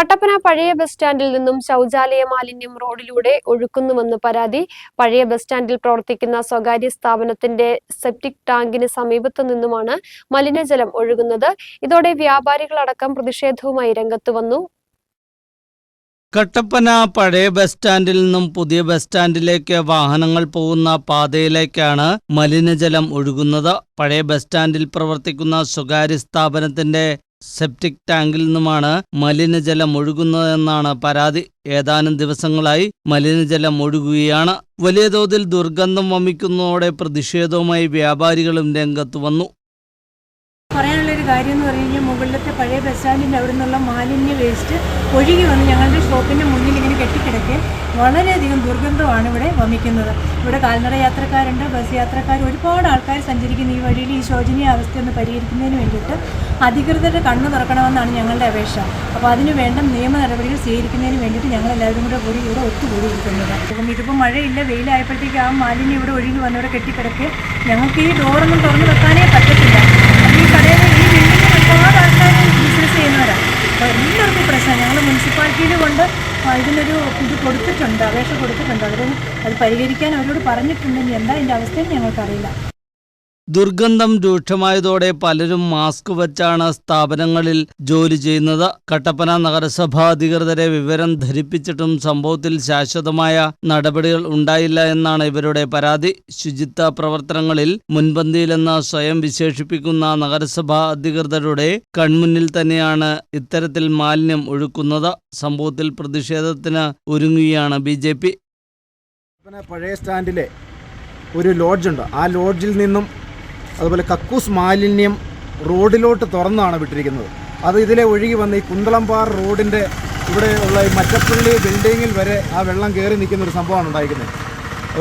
കട്ടപ്പന പഴയ ബസ് സ്റ്റാൻഡിൽ നിന്നും ശൗചാലയ മാലിന്യം റോഡിലൂടെ ഒഴുക്കുന്നുവെന്ന് പരാതി. പഴയ ബസ് സ്റ്റാൻഡിൽ പ്രവർത്തിക്കുന്ന സ്വകാര്യ സ്ഥാപനത്തിന്റെ സെപ്റ്റിക് ടാങ്കിന് സമീപത്തു നിന്നുമാണ് മലിനജലം ഒഴുകുന്നത്. ഇതോടെ വ്യാപാരികളടക്കം പ്രതിഷേധവുമായി രംഗത്ത് വന്നു. കട്ടപ്പന പഴയ ബസ് സ്റ്റാൻഡിൽ നിന്നും പുതിയ ബസ് സ്റ്റാൻഡിലേക്ക് വാഹനങ്ങൾ പോകുന്ന പാതയിലേക്കാണ് മലിനജലം ഒഴുകുന്നത്. പഴയ ബസ് സ്റ്റാൻഡിൽ പ്രവർത്തിക്കുന്ന സ്വകാര്യ സ്ഥാപനത്തിന്റെ സെപ്റ്റിക് ടാങ്കിൽ നിന്നുമാണ് മലിനജലം ഒഴുകുന്നതെന്നാണ് പരാതി. ഏതാനും ദിവസങ്ങളായി മലിനജലം ഒഴുകുകയാണ്. വലിയ തോതിൽ ദുർഗന്ധം വമിക്കുന്നതോടെ പ്രതിഷേധവുമായി വ്യാപാരികളും രംഗത്തു വന്നു. പറയാനുള്ളൊരു കാര്യം എന്ന് പറഞ്ഞു കഴിഞ്ഞാൽ മുകളിലത്തെ പഴയ ബസ് സ്റ്റാൻഡിന്റെ അവിടെ നിന്നുള്ള മാലിന്യ വേസ്റ്റ് ഒഴുകി വന്ന് ഞങ്ങളുടെ ഷോപ്പിന്റെ മുന്നിൽ ഇങ്ങനെ കെട്ടിക്കിടക്കെ വളരെയധികം ദുർഗന്ധമാണ് ഇവിടെ വമിക്കുന്നത്. ഇവിടെ കാൽനട യാത്രക്കാരുണ്ട് ബസ് യാത്രക്കാർ ഒരുപാട് ആൾക്കാർ സഞ്ചരിക്കുന്ന ഈ വഴിയിൽ ഈ ശോചനീയ അവസ്ഥ ഒന്ന് പരിഹരിക്കുന്നതിന് വേണ്ടിയിട്ട്. അധികൃതരുടെ കണ്ണു തുറക്കണമെന്നാണ് ഞങ്ങളുടെ അപേക്ഷ. അപ്പോൾ അതിന് വേണ്ട നിയമ നടപടികൾ സ്വീകരിക്കുന്നതിന് വേണ്ടിയിട്ട് ഞങ്ങൾ എല്ലാവരും കൂടെ കൂടി ഇവിടെ ഒത്തുകൂടിയിരിക്കുന്നത്. അപ്പം ഇതിപ്പോൾ മഴയില്ല വെയിലായപ്പോഴത്തേക്ക് ആ മാലിന്യം ഇവിടെ ഒഴുകി വന്നിവിടെ കെട്ടിക്കിടക്കെ ഞങ്ങൾക്ക് ഈ ഡോറൊന്നും തുറന്നു വെക്കാനേ പറ്റത്തില്ല അപ്പോൾ ഈ കടയിൽ ഈ ബിൽഡിങ്ങിൽ ഒരുപാട് ആൾക്കാർ ബിസിനസ് ചെയ്യുന്നവരാണ് അപ്പോൾ എല്ലാവർക്കും പ്രശ്നം ഞങ്ങൾ ആ, ഇതിനൊരു ഇത് കൊടുത്തിട്ടുണ്ട് അപേക്ഷ കൊടുത്തിട്ടുണ്ട്. അവർ അത് പരിഹരിക്കാൻ അവരോട് പറഞ്ഞിട്ടുണ്ടെങ്കിൽ എന്താ അതിന്റെ അവസ്ഥയും ഞങ്ങൾക്കറിയില്ല. ദുർഗന്ധം രൂക്ഷമായതോടെ പലരും മാസ്ക് വച്ചാണ് സ്ഥാപനങ്ങളിൽ ജോലി ചെയ്യുന്നത്. കട്ടപ്പന നഗരസഭാ അധികൃതരെ വിവരം ധരിപ്പിച്ചിട്ടും സംഭവത്തിൽ ശാശ്വതമായ നടപടികൾ ഉണ്ടായില്ല എന്നാണ് ഇവരുടെ പരാതി. ശുചിത്വ പ്രവർത്തനങ്ങളിൽ മുൻപന്തിയിലെന്ന് സ്വയം വിശേഷിപ്പിക്കുന്ന നഗരസഭാ അധികൃതരുടെ കൺമുന്നിൽ തന്നെയാണ് ഇത്തരത്തിൽ മാലിന്യം ഒഴുക്കുന്നത്. സംഭവത്തിൽ പ്രതിഷേധത്തിന് ഒരുങ്ങുകയാണ് ബി ജെ പി. പഴയ സ്റ്റാൻഡിലെ ഒരു ലോഡ്ജുണ്ട് ആ ലോഡ്ജിൽ നിന്നും അതുപോലെ കക്കൂസ് മാലിന്യം റോഡിലോട്ട് തുറന്നാണ് വിട്ടിരിക്കുന്നത്. അത് ഇതിലെ ഒഴുകി വന്ന് ഈ കുന്തളംപാറ റോഡിന്റെ ഇവിടെ ഉള്ള ഈ മറ്റപ്പള്ളി ബിൽഡിങ്ങിൽ വരെ ആ വെള്ളം കയറി നിൽക്കുന്ന ഒരു സംഭവമാണ് ഉണ്ടായിരിക്കുന്നത്.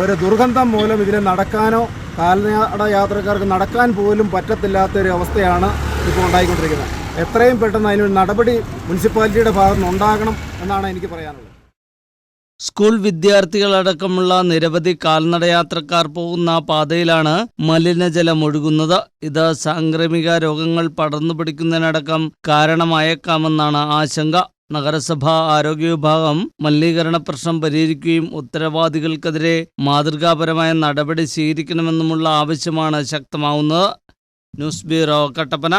ഒരു ദുർഗന്ധം മൂലം ഇതിൽ നടക്കാനോ കാൽനട യാത്രക്കാർക്ക് നടക്കാൻ പോലും പറ്റത്തില്ലാത്ത ഒരു അവസ്ഥയാണ് ഇപ്പോൾ ഉണ്ടായിക്കൊണ്ടിരിക്കുന്നത്. എത്രയും പെട്ടെന്ന് അതിനൊരു നടപടി മുനിസിപ്പാലിറ്റിയുടെ ഭാഗത്തുനിന്ന് ഉണ്ടാകണം എന്നാണ് എനിക്ക് പറയാനുള്ളത്. സ്കൂൾ വിദ്യാർത്ഥികളടക്കമുള്ള നിരവധി കാൽനടയാത്രക്കാർ പോകുന്ന പാതയിലാണ് മലിനജലം ഒഴുകുന്നത്. ഇത് സാംക്രമിക രോഗങ്ങൾ പടർന്നു പിടിക്കുന്നതിനടക്കം കാരണമായേക്കാമെന്നാണ് ആശങ്ക. നഗരസഭാ ആരോഗ്യ വിഭാഗം മലിനീകരണ പ്രശ്നം പരിഹരിക്കുകയും ഉത്തരവാദികൾക്കെതിരെ മാതൃകാപരമായ നടപടി സ്വീകരിക്കണമെന്നുമുള്ള ആവശ്യമാണ് ശക്തമാവുന്നത്. News bureau Kattappana.